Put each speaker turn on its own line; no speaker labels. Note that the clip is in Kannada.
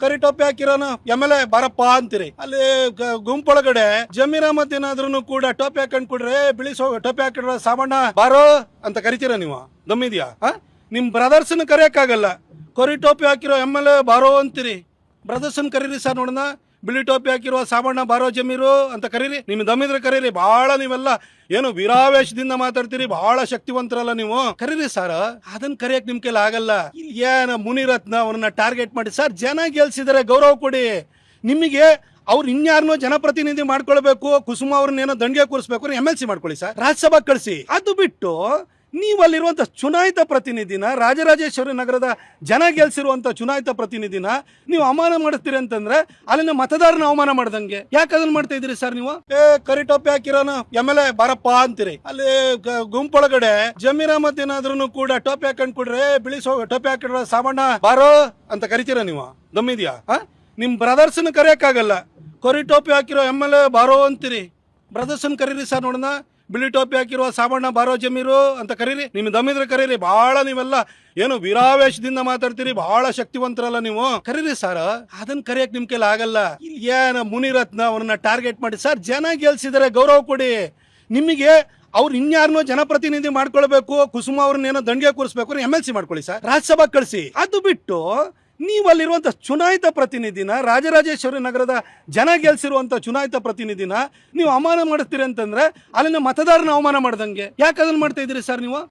ಕರಿ ಟೋಪಿ ಹಾಕಿರೋನು ಎಂ ಎಲ್ ಎ ಬಾರಪ್ಪ ಅಂತೀರಿ. ಅಲ್ಲಿ ಗುಂಪೊಳಗಡೆ ಜಮೀರ್ ಅಹಮದ್ ಏನಾದ್ರೂ ಕೂಡ ಟೋಪಿ ಹಾಕೊಂಡ್ ಕೊಡ್ರೆ ಬಿಳಿ ಟೊಪ್ಪಿ ಟೋಪಿ ಹಾಕಿರೋ ಸಾಮಣ್ಣ ಬಾರೋ ಅಂತ ಕರಿತೀರ ನೀವು? ದಮ್ಮಿದ್ಯಾ? ನಿಮ್ ಬ್ರದರ್ಸ್ನ ಕರಿಯಕ್ಕಾಗಲ್ಲ. ಕರಿ ಟೋಪಿ ಹಾಕಿರೋ ಎಂ ಎ ಬಾರೋ ಅಂತೀರಿ. ಬ್ರದರ್ಸನ್ ಕರೀರಿ ಸರ್ ನೋಡೋಣ. ಬಿಳಿ ಟೋಪಿ ಹಾಕಿರುವ ಸಾಬಣ್ಣ ಬಾರೋ ಜಮೀರು ಅಂತ ಕರೀರಿ. ನಿಮ್ ದಮ್ಮಿದ್ರೆ ಕರೀರಿ. ಬಹಳ ನೀವೆಲ್ಲ ಏನು ವೀರಾವೇಶದಿಂದ ಮಾತಾಡ್ತೀರಿ. ಬಹಳ ಶಕ್ತಿವಂತರಲ್ಲ ನೀವು. ಕರೀರಿ ಸರ್ ಅದನ್ನ ಕರೆಯಕ್ ನಿಮ್ ಕೈಲಿ ಆಗಲ್ಲ. ಏನ ಮುನಿರತ್ನ ಅವ್ರನ್ನ ಟಾರ್ಗೆಟ್ ಮಾಡಿ. ಸರ್ ಜನ ಗೆಲ್ಸಿದಾರೆ ಗೌರವ ಕೊಡಿ. ನಿಮಗೆ ಅವ್ರು ಇನ್ಯಾರನ್ನೋ ಜನಪ್ರತಿನಿಧಿ ಮಾಡ್ಕೊಳ್ಬೇಕು. ಕುಸುಮ ಅವ್ರನ್ನ ಏನೋ ದಂಡಿಗೆ ಕೂರಿಸ್ಬೇಕು. ಎಂ ಎಲ್ ಸಿ ಮಾಡ್ಕೊಳ್ಳಿ ಸರ್ ರಾಜ್ಯಸಭಾ ಕಳಿಸಿ. ಅದು ಬಿಟ್ಟು ನೀವು ಅಲ್ಲಿರುವಂತ ಚುನಾಯಿತ ಪ್ರತಿನಿಧಿನ, ರಾಜರಾಜೇಶ್ವರಿ ನಗರದ ಜನ ಗೆಲ್ಸಿರುವಂಥ ಚುನಾಯಿತ ಪ್ರತಿನಿಧಿನ ನೀವು ಅವಮಾನ ಮಾಡ್ತೀರಿ ಅಂತಂದ್ರೆ ಅಲ್ಲಿನ ಮತದಾರನ ಅವಮಾನ ಮಾಡ್ದಂಗೆ. ಯಾಕೆ ಅದನ್ನ ಮಾಡ್ತಾ ಇದ್ದೀರಿ ಸರ್ ನೀವು? ಏ, ಕರಿ ಟೋಪಿ ಹಾಕಿರೋನು ಎಂ ಎಲ್ ಎ ಬಾರಪ್ಪ ಅಂತೀರಿ. ಅಲ್ಲಿ ಗುಂಪೊಳಗಡೆ ಜಮೀರ್ ಅಹಮದ್ ಏನಾದ್ರೂ ಕೂಡ ಟೋಪಿ ಹಾಕೊಂಡ್ ಕೊಡ್ರೆ ಬಿಳಿ ಟೊಪ್ಪಿ ಟೋಪಿ ಹಾಕಿರೋ ಸಾಬಣ್ಣ ಬಾರೋ ಅಂತ ಕರಿತೀರ ನೀವು? ದಮ್ಮಿದ್ಯಾ? ನಿಮ್ ಬ್ರದರ್ಸ್ನ ಕರೆಯಕ್ಕಾಗಲ್ಲ. ಕರಿ ಟೋಪಿ ಹಾಕಿರೋ ಎಂ ಎಲ್ ಎ ಬಾರೋ ಅಂತೀರಿ. ಬ್ರದರ್ಸನ್ ಕರೀರಿ ಸರ್ ನೋಡೋಣ. ಬಿಳಿ ಟೋಪಿ ಹಾಕಿರುವ ಸಾಬಣ್ಣ ಬಾರೋ ಜಮೀರು ಅಂತ ಕರೀರಿ. ನಿಮ್ ದಮ್ಮಿದ್ರೆ ಕರೀರಿ. ಬಹಳ ನೀವೆಲ್ಲ ಏನು ವೀರಾವೇಶದಿಂದ ಮಾತಾಡ್ತೀರಿ. ಬಹಳ ಶಕ್ತಿವಂತರಲ್ಲ ನೀವು. ಕರೀರಿ ಸರ್. ಅದನ್ನ ಕರೆಯಕ್ ನಿಮ್ ಕೈಲಿ ಆಗಲ್ಲ. ಏನ ಮುನಿರತ್ನ ಅವ್ರನ್ನ ಟಾರ್ಗೆಟ್ ಮಾಡಿ. ಸರ್, ಜನ ಗೆಲ್ಸಿದಾರೆ ಗೌರವ ಕೊಡಿ. ನಿಮಗೆ ಅವ್ರು ಇನ್ಯಾರನ್ನೋ ಜನಪ್ರತಿನಿಧಿ ಮಾಡ್ಕೊಳ್ಬೇಕು. ಕುಸುಮ ಅವ್ರನ್ನ ಏನೋ ದಂಡಿಗೆ ಕೂರಿಸ್ಬೇಕು. ಎಂ ಎಲ್ ಸಿ ಮಾಡ್ಕೊಳ್ಳಿ ಸರ್. ರಾಜ್ಯಸಭಾ ಕಳಿಸಿ. ಅದು ಬಿಟ್ಟು ನೀವು ಅಲ್ಲಿರುವಂತ ಚುನಾಯಿತ ಪ್ರತಿನಿಧಿನ, ರಾಜರಾಜೇಶ್ವರಿ ನಗರದ ಜನ ಗೆಲ್ಸಿರುವಂಥ ಚುನಾಯಿತ ಪ್ರತಿನಿಧಿನ ನೀವು ಅವಮಾನ ಮಾಡ್ತೀರಿ ಅಂತಂದ್ರೆ ಅಲ್ಲಿನ ಮತದಾರನ ಅವಮಾನ ಮಾಡ್ದಂಗೆ. ಯಾಕೆ ಅದನ್ನು ಮಾಡ್ತಾ ಇದ್ದೀರಿ ಸರ್ ನೀವು?